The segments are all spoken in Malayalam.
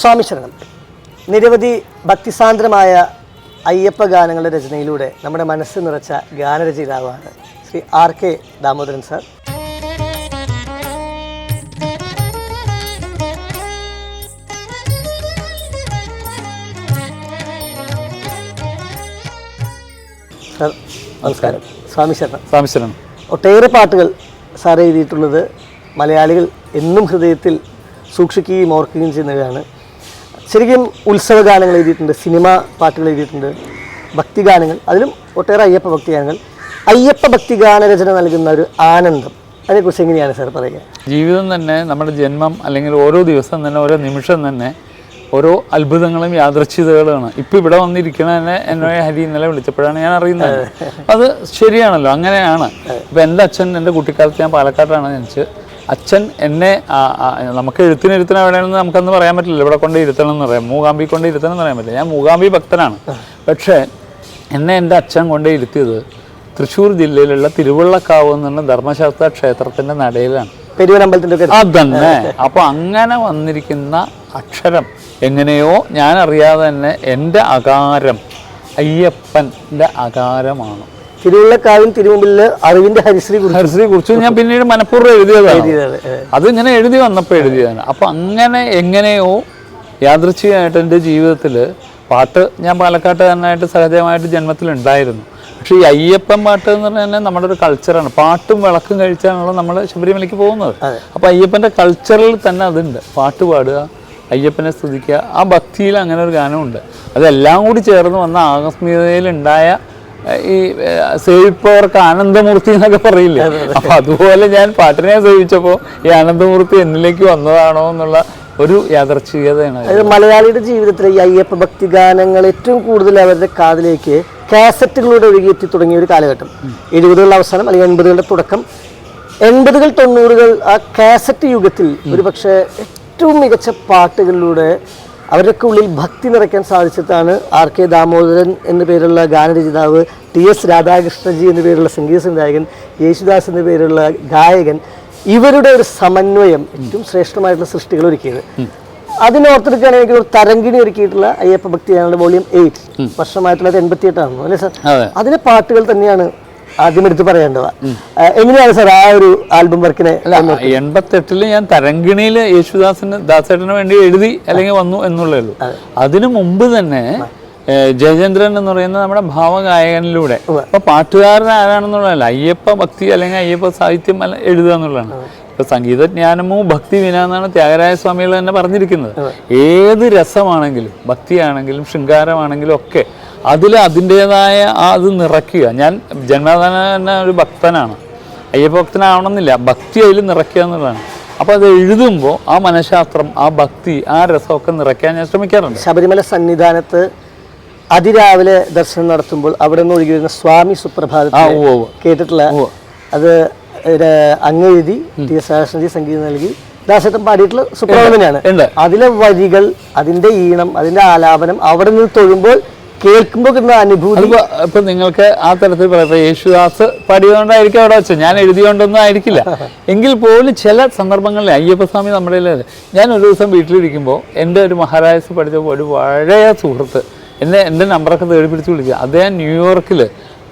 സ്വാമി ശരണം. നിരവധി ഭക്തിസാന്ദ്രമായ അയ്യപ്പ ഗാനങ്ങളുടെ രചനയിലൂടെ നമ്മുടെ മനസ്സ് നിറച്ച ഗാനരചയിതാവാണ് Shri R K Damodaran sir. Sir നമസ്കാരം. സ്വാമി ശരണം സ്വാമിശരണം. ഒട്ടേറെ പാട്ടുകൾ സാർ എഴുതിയിട്ടുള്ളത് മലയാളികൾ എന്നും ഹൃദയത്തിൽ സൂക്ഷിക്കുകയും ഓർക്കുകയും ചെയ്യുന്നവരാണ് ശരിക്കും ഉത്സവ ഗാനങ്ങൾ എഴുതിയിട്ടുണ്ട് സിനിമ പാട്ടുകൾ എഴുതിയിട്ടുണ്ട് ഭക്തിഗാനങ്ങൾ അതിലും ഒട്ടേറെ അയ്യപ്പ ഭക്തിഗാനങ്ങൾ. അയ്യപ്പ ഭക്തിഗാന രചന നൽകുന്ന ഒരു ആനന്ദം. അതിനെക്കുറിച്ച് എങ്ങനെയാണ് സാർ പറയുക? ജീവിതം തന്നെ നമ്മുടെ ജന്മം അല്ലെങ്കിൽ ഓരോ ദിവസം തന്നെ ഓരോ നിമിഷം തന്നെ ഓരോ അത്ഭുതങ്ങളും യാദൃച്ഛികതകളുമാണ് ഇപ്പം ഇവിടെ വന്നിരിക്കണ തന്നെ എന്നെ ഹരി ഇന്നലെ വിളിച്ചപ്പോഴാണ് ഞാൻ അറിയുന്നത്. അത് ശരിയാണല്ലോ അങ്ങനെയാണ്. ഇപ്പം എന്റെ അച്ഛൻ എന്റെ കുട്ടിക്കാലത്ത് ഞാൻ പാലക്കാട്ടാണ് ജനിച്ചത്. അച്ഛൻ എന്നെ നമുക്ക് എഴുത്തിന് എഴുത്തിന് എവിടെയാണെന്ന് നമുക്കന്ന് പറയാൻ പറ്റില്ല ഇവിടെ കൊണ്ട് ഇരുത്തണം എന്ന് പറയാം. മൂകാംബി കൊണ്ട് ഇരുത്തണം എന്ന് പറയാൻ പറ്റില്ല. ഞാൻ മൂകാംബി ഭക്തനാണ്. പക്ഷേ എന്നെ എന്റെ അച്ഛൻ കൊണ്ട് ഇരുത്തിയത് തൃശ്ശൂർ ജില്ലയിലുള്ള തിരുവള്ളക്കാവ് എന്നുള്ള ധർമ്മശാസ്ത്ര ക്ഷേത്രത്തിന്റെ നടയിലാണ്. അതന്നെ. അപ്പോൾ അങ്ങനെ വന്നിരിക്കുന്ന അക്ഷരം എങ്ങനെയോ ഞാൻ അറിയാതെ തന്നെ എന്റെ അകാരം അയ്യപ്പന്റെ അകാരമാണ്. തിരുവുള്ളക്കാവിൻ തിരുമുമ്പിൽ അറിവിന്റെ ഹരിശ്രീ ഹരിശ്രീ കുറിച്ച് ഞാൻ പിന്നീട് മനഃപൂർവം എഴുതിയതാണ്. അത് ഇങ്ങനെ എഴുതി വന്നപ്പോൾ എഴുതിയതാണ്. അപ്പൊ അങ്ങനെ എങ്ങനെയോ യാദൃച്ഛികമായിട്ട് എന്റെ ജീവിതത്തിൽ പാട്ട് ഞാൻ പാലക്കാട്ട് തന്നെയായിട്ട് സഹജമായിട്ട് ജന്മത്തിലുണ്ടായിരുന്നു. പക്ഷേ ഈ അയ്യപ്പൻ പാട്ട് എന്ന് പറഞ്ഞാൽ തന്നെ നമ്മുടെ ഒരു കൾച്ചറാണ് പാട്ടും വിളക്കും കഴിച്ചാണല്ലോ നമ്മൾ ശബരിമലയ്ക്ക് പോകുന്നത്. അപ്പോൾ അയ്യപ്പന്റെ കൾച്ചറിൽ തന്നെ അതുണ്ട്. പാട്ട് പാടുക അയ്യപ്പനെ സ്തുതിക്കുക. ആ ഭക്തിയിൽ അങ്ങനെ ഒരു ഗാനമുണ്ട്. അതെല്ലാം കൂടി ചേർന്ന് വന്ന ആകസ്മികതയിലുണ്ടായ ഈ സേവിപ്പവർക്ക് ആനന്ദമൂർത്തി എന്നൊക്കെ പറയില്ലേ? അപ്പൊ അതുപോലെ ഞാൻ പാട്ടിനെ സേവിച്ചപ്പോൾ ഈ ആനന്ദമൂർത്തി എന്നിലേക്ക് വന്നതാണോ എന്നുള്ള ഒരു യാദർച്ഛികതയാണ് മലയാളിയുടെ ജീവിതത്തിലെ ഈ അയ്യപ്പ ഭക്തി ഗാനങ്ങൾ ഏറ്റവും കൂടുതൽ അവരുടെ കാതിലേക്ക് കാസറ്റുകളിലൂടെ ഒഴുകിയെത്തി തുടങ്ങിയ ഒരു കാലഘട്ടം. എഴുപതുകളുടെ അവസാനം അല്ലെങ്കിൽ എൺപതുകളുടെ തുടക്കം. എൺപതുകൾ തൊണ്ണൂറുകൾ ആ കാസറ്റ് യുഗത്തിൽ ഒരു പക്ഷേ ഏറ്റവും മികച്ച പാട്ടുകളിലൂടെ അവരുടെ ഉള്ളിൽ ഭക്തി നിറയ്ക്കാൻ സാധിച്ചിട്ടാണ് ആർ കെ ദാമോദരൻ എന്ന പേരുള്ള ഗാനരചിതാവ് ടി എസ് രാധാകൃഷ്ണജി എന്ന പേരുള്ള സംഗീത സംവിധായകൻ യേശുദാസ് എന്ന പേരുള്ള ഗായകൻ ഇവരുടെ ഒരു സമന്വയം ഏറ്റവും ശ്രേഷ്ഠമായിട്ടുള്ള സൃഷ്ടികൾ ഒരുക്കിയത്. അതിനോർത്തെടുക്കാൻ എനിക്ക് ഒരു തരംഗിണി ഒരുക്കിയിട്ടുള്ള അയ്യപ്പ ഭക്തിയാണ് വോളിയം എയ്റ്റ് വർഷം ആയിരത്തി തൊള്ളായിരത്തി എൺപത്തി എട്ടാണ് അല്ലേ സാർ? അതിലെ പാട്ടുകൾ തന്നെയാണ് ആദ്യം എടുത്ത് പറയേണ്ടവ ആ, എങ്ങനെയാണ് സാർ ആ ഒരു ആൽബം വർക്കിനെ എൺപത്തെട്ടിൽ ഞാൻ തരങ്കിണിയിൽ യേശുദാസിന് ദാസേട്ടന് വേണ്ടി എഴുതി അല്ലെങ്കിൽ വന്നു എന്നുള്ളേ ഉള്ളൂ. അതിനു മുമ്പ് തന്നെ ജയചന്ദ്രൻ എന്ന് പറയുന്ന നമ്മുടെ ഭാവഗായകനിലൂടെ അപ്പൊ പാട്ടുകാരൻ ആരാണെന്നുള്ളതല്ല അയ്യപ്പ ഭക്തി അല്ലെങ്കിൽ അയ്യപ്പ സാഹിത്യം എഴുതുക എന്നുള്ളതാണ്. ഇപ്പൊ സംഗീതജ്ഞാനമോ ഭക്തി വിന എന്നാണ് ത്യാഗരായ സ്വാമികൾ തന്നെ പറഞ്ഞിരിക്കുന്നത്. ഏത് രസമാണെങ്കിലും ഭക്തിയാണെങ്കിലും ശൃംഗാരമാണെങ്കിലും ഒക്കെ അതിൽ അതിന്റെതായ ആ അത് നിറയ്ക്കുക. ഞാൻ ജന്മദാന തന്നെ ഒരു ഭക്തനാണ്. അയ്യപ്പ ഭക്തനാവണമെന്നില്ല ഭക്തി അതിൽ നിറയ്ക്കുക എന്നുള്ളതാണ്. അപ്പോൾ അത് എഴുതുമ്പോൾ ആ മനഃശാസ്ത്രം ആ ഭക്തി ആ രസമൊക്കെ നിറയ്ക്കാൻ ഞാൻ ശ്രമിക്കാറുണ്ട്. ശബരിമല സന്നിധാനത്ത് അതിരാവിലെ ദർശനം നടത്തുമ്പോൾ അവിടെ നിന്ന് ഒഴുകി വരുന്ന സ്വാമി സുപ്രഭാതം. കേട്ടിട്ടുള്ള അത് അങ്ങ് എഴുതി ടി എസ് രാധാകൃഷ്ണജി സംഗീതം നൽകി. ദാസേട്ടൻ പാടിയിട്ടുള്ള സുപ്രഭാതം തന്നെയാണ്. അതിലെ വരികൾ അതിന്റെ ഈണം അതിന്റെ ആലാപനം അവിടെ നിന്ന് തൊഴുമ്പോൾ കേൾക്കുമ്പോൾ കിട്ടുന്ന അനുഭൂതി. ഇപ്പൊ നിങ്ങൾക്ക് ആ തരത്തിൽ പറയാം യേശുദാസ് പാടിയതുകൊണ്ടായിരിക്കും അവിടെ വെച്ചത്. ഞാൻ എഴുതിയോണ്ടൊന്നും ആയിരിക്കില്ല. എങ്കിൽ പോലും ചില സന്ദർഭങ്ങളിൽ അയ്യപ്പസ്വാമി നമ്മുടെ. ഞാൻ ഒരു ദിവസം വീട്ടിലിരിക്കുമ്പോൾ എന്റെ ഒരു മഹാരാജസ് പഠിച്ച ഒരു പഴയ സുഹൃത്ത് എന്നെ എന്റെ നമ്പറൊക്കെ തേടി പിടിച്ച് വിളിക്കുക. അദ്ദേഹം ന്യൂയോർക്കിൽ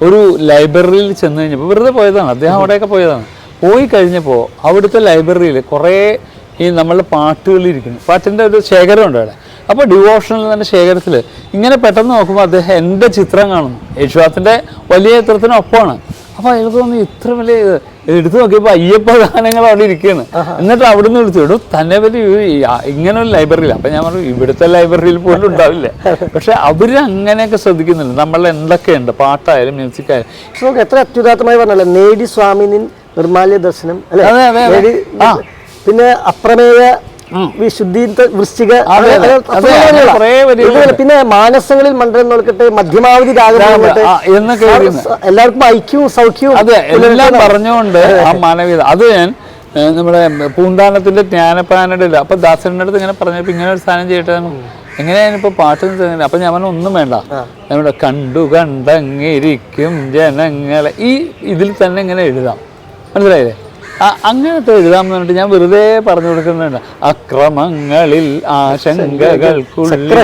ഒരു ലൈബ്രറിയിൽ ചെന്ന് കഴിഞ്ഞപ്പോൾ വെറുതെ പോയതാണ്. അദ്ദേഹം അവിടെയൊക്കെ പോയതാണ്. പോയി കഴിഞ്ഞപ്പോൾ അവിടുത്തെ ലൈബ്രറിയിൽ കുറേ ഈ നമ്മളുടെ പാട്ടുകൾ ഇരിക്കുന്നു. പാട്ടിന്റെ ഒരു ശേഖരമുണ്ട് അവിടെ. അപ്പോൾ ഡിവോഷണൽ തന്നെ ശേഖരത്തിൽ ഇങ്ങനെ പെട്ടെന്ന് നോക്കുമ്പോൾ അദ്ദേഹം എന്റെ ചിത്രം കാണുന്നു. യേശുദാസിന്റെ വലിയ ചിത്രത്തിനൊപ്പമാണ്. അപ്പോൾ അയാൾക്ക് തോന്നി ഇത്ര വലിയ എടുത്തു നോക്കിയപ്പോൾ അയ്യപ്പ ഗാനങ്ങൾ അവിടെ ഇരിക്കുകയാണ്. എന്നിട്ട് അവിടെ നിന്ന് വിളിച്ചു വിടും തന്നെ പറ്റി ഇങ്ങനെ ഒരു ലൈബ്രറിയിൽ അപ്പം ഞാൻ പറഞ്ഞു ഇവിടുത്തെ ലൈബ്രറിയിൽ പോലും ഉണ്ടാവില്ല. പക്ഷെ അവർ അങ്ങനെയൊക്കെ ശ്രദ്ധിക്കുന്നുണ്ട്. നമ്മളിൽ എന്തൊക്കെയുണ്ട്? പാട്ടായാലും മ്യൂസിക് ആയാലും നമുക്ക് എത്ര അത്യുദാത്തമായി പറഞ്ഞല്ലോ. നേടി സ്വാമിനിൻ നിർമാല്യ ദർശനം അല്ലെ? പിന്നെ അപ്രമേയ വിശുദ്ധി വൃശ്ചിക പിന്നെ മാനസങ്ങളിൽ മണ്ഡലം നോക്കട്ടെ മധ്യമാവധി രാഗം എന്നൊക്കെ എല്ലാവർക്കും ഐക്യവും സൗഖ്യവും അതെ എല്ലാം. പറഞ്ഞുകൊണ്ട് ആ മാനവീയത. അത് ഞാൻ നമ്മുടെ പൂന്താനത്തിന്റെ ജ്ഞാനപ്പാനയുടെ അപ്പൊ ദാസന്റെ അടുത്ത് ഇങ്ങനെ പറഞ്ഞപ്പോ ഇങ്ങനെ ഒരു സ്ഥാനം ചെയ്യട്ടെ. എങ്ങനെയാണ് ഇപ്പൊ പാട്ട് അപ്പൊ ഞാൻ പറഞ്ഞ ഒന്നും വേണ്ട. നമ്മുടെ കണ്ടു കണ്ടങ്ങിരിക്കും ജനങ്ങളെ. ഈ ഇതിൽ തന്നെ ഇങ്ങനെ എഴുതാം. മനസ്സിലായില്ലേ? അങ്ങനത്തെ എഴുതാമെന്ന് പറഞ്ഞിട്ട് ഞാൻ വെറുതെ പറഞ്ഞു കൊടുക്കുന്നുണ്ട് അക്രമങ്ങളിൽ ആശങ്കകൾക്കുള്ളിൽ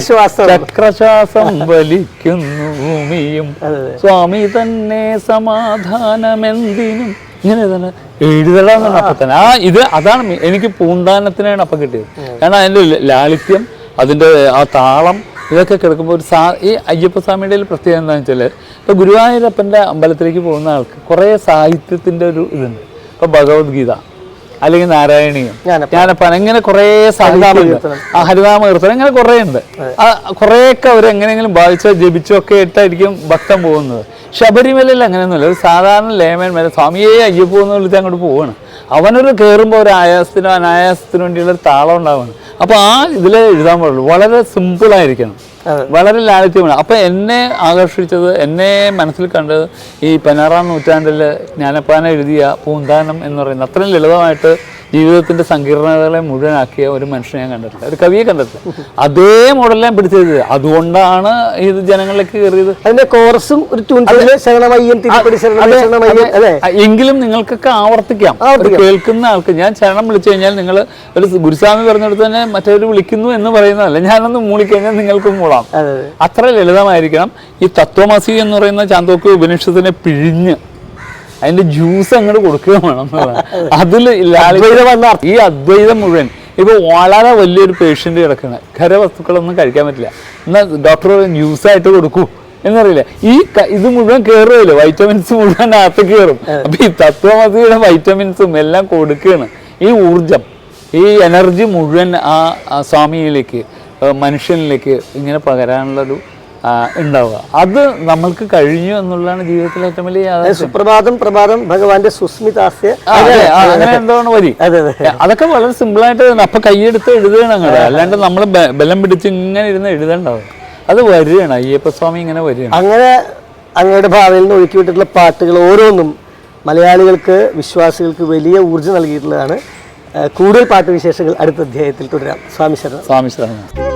ചക്രശ്വാസം. വലിക്കുന്നു ഭൂമിയും. സ്വാമി തന്നെ സമാധാനമെന്തിനും. ഇങ്ങനെ തന്നെ അപ്പൊ തന്നെ. ആ ഇത് അതാണ് എനിക്ക് പൂന്താനത്തിനാണ് അപ്പം കിട്ടിയത്. കാരണം അതിന്റെ ലാളിത്യം അതിന്റെ ആ താളം ഇതൊക്കെ കിടക്കുമ്പോൾ ഒരു സാ ഈ അയ്യപ്പസ്വാമിയുടെ ഒരു പ്രത്യേകത എന്താണെന്ന് വെച്ചാൽ ഇപ്പൊ ഗുരുവായൂരപ്പന്റെ അമ്പലത്തിലേക്ക് പോകുന്ന ആൾക്ക് കുറേ സാഹിത്യത്തിന്റെ ഒരു ഇതുണ്ട്. ഇപ്പൊ ഭഗവത്ഗീത അല്ലെങ്കിൽ നാരായണീയം ഞാനപ്പം ഇങ്ങനെ കുറേ സാഹിത്യമുണ്ട്. ആ ഹരിനാമ കീർത്തനം ഇങ്ങനെ കുറേ ഉണ്ട്. ആ കുറേയൊക്കെ അവർ എങ്ങനെയെങ്കിലും ബാധിച്ചോ ജപിച്ചോ ഒക്കെ ഇട്ടായിരിക്കും ഭക്തം പോകുന്നത്. ശബരിമലയിൽ അങ്ങനെയൊന്നുമില്ല. ഒരു സാധാരണ ലേമൻ വരെ സ്വാമിയെ അയ്യപ്പോ എന്ന് വിളിച്ച് അങ്ങോട്ട് പോവാണ്. അവനൊരു കയറുമ്പോൾ ഒരു ആയാസത്തിനോ അനായാസത്തിനോ വേണ്ടിയുള്ള താളം ഉണ്ടാവുകയാണ് അപ്പോൾ ആ ഇതിൽ എഴുതാൻ പാടുള്ളൂ. വളരെ അതെ. വളരെ ലാളിത്യമാണ്. അപ്പം എന്നെ ആകർഷിച്ചത് എന്നെ മനസ്സിൽ കണ്ടത് ഈ പതിനാറാം നൂറ്റാണ്ടിൽ ജ്ഞാനപ്പാന എഴുതിയ പൂന്താനം എന്ന് പറയുന്നത്. അത്രയും ലളിതമായിട്ട് ജീവിതത്തിന്റെ സങ്കീർണതകളെ മുഴുവനാക്കിയ ഒരു മനുഷ്യനെ ഞാൻ കണ്ടിട്ടില്ല. ഒരു കവിയെ കണ്ടിട്ടില്ല. അതേ മോഡലിലാണ് പിടിച്ചത് അതുകൊണ്ടാണ് ഇത് ജനങ്ങളിലേക്ക് കയറിയത്. അതിന്റെ കോറസും ഒരു എങ്കിലും നിങ്ങൾക്കൊക്കെ ആവർത്തിക്കാം. കേൾക്കുന്ന ആൾക്ക് ഞാൻ ശരണം വിളിച്ചു കഴിഞ്ഞാൽ നിങ്ങൾ ഒരു ഗുരുസ്വാമി പറഞ്ഞിടത്ത് തന്നെ മറ്റവർ വിളിക്കുന്നു എന്ന് പറയുന്നതല്ല. ഞാനൊന്ന് മൂളിക്കഴിഞ്ഞാൽ നിങ്ങൾക്കും മൂളാം. അതെ അതെ. അത്ര ലളിതമായിരിക്കണം. ഈ തത്വമസി എന്ന് പറയുന്ന ചാന്തോക്ക് ഉപനിഷത്തിനെ പിഴിഞ്ഞ് അതിന്റെ ജ്യൂസ് അങ്ങോട്ട് കൊടുക്കുക വേണം അതിൽ. ഈ അദ്വൈതം മുഴുവൻ. ഇപ്പൊ വളരെ വലിയൊരു പേഷ്യന്റ് കിടക്കുന്നത് ഖരവസ്തുക്കളൊന്നും കഴിക്കാൻ പറ്റില്ല. എന്നാൽ ഡോക്ടർ ജ്യൂസ് ആയിട്ട് കൊടുക്കൂ. എന്നറിയില്ല. ഈ ഇത് മുഴുവൻ കയറുമല്ലോ വൈറ്റമിൻസ് മുഴുവൻ അകത്ത് കയറും അപ്പൊ ഈ തത്വമതിയുടെ വൈറ്റമിൻസും എല്ലാം കൊടുക്കുകയാണ് ഈ ഊർജം ഈ എനർജി മുഴുവൻ ആ സ്വാമിയിലേക്ക് മനുഷ്യനിലേക്ക് ഇങ്ങനെ പകരാനുള്ളൊരു ഉണ്ടാവുക. അത് നമ്മൾക്ക് കഴിഞ്ഞു എന്നുള്ളതാണ് ജീവിതത്തിലെ ഏറ്റവും വലിയ സുപ്രഭാതം പ്രഭാതം ഭഗവാന്റെ സുസ്മിതാസ്യ. അങ്ങനെ എന്താണ് വരി അതെ അതെ അതൊക്കെ വളരെ സിമ്പിൾ ആയിട്ട് അപ്പൊ കൈയെടുത്ത് എഴുതുകയാണ് അങ്ങനെ അല്ലാണ്ട് നമ്മൾ ബലം പിടിച്ച് ഇങ്ങനെ ഇരുന്ന് എഴുതണ്ടാവും. അത് വരികയാണ്. അയ്യപ്പസ്വാമി ഇങ്ങനെ വരികയാണ്. അങ്ങനെ അങ്ങയുടെ ഭാവിയിൽ നിന്ന് ഒഴുക്കി വിട്ടിട്ടുള്ള പാട്ടുകൾ ഓരോന്നും മലയാളികൾക്ക് വിശ്വാസികൾക്ക് വലിയ ഊർജം നൽകിയിട്ടുള്ളതാണ്. കൂടുതൽ പാട്ടുവിശേഷങ്ങൾ അടുത്ത അധ്യായത്തിൽ തുടരാം. സ്വാമി ശരണം. സ്വാമി ശരണം.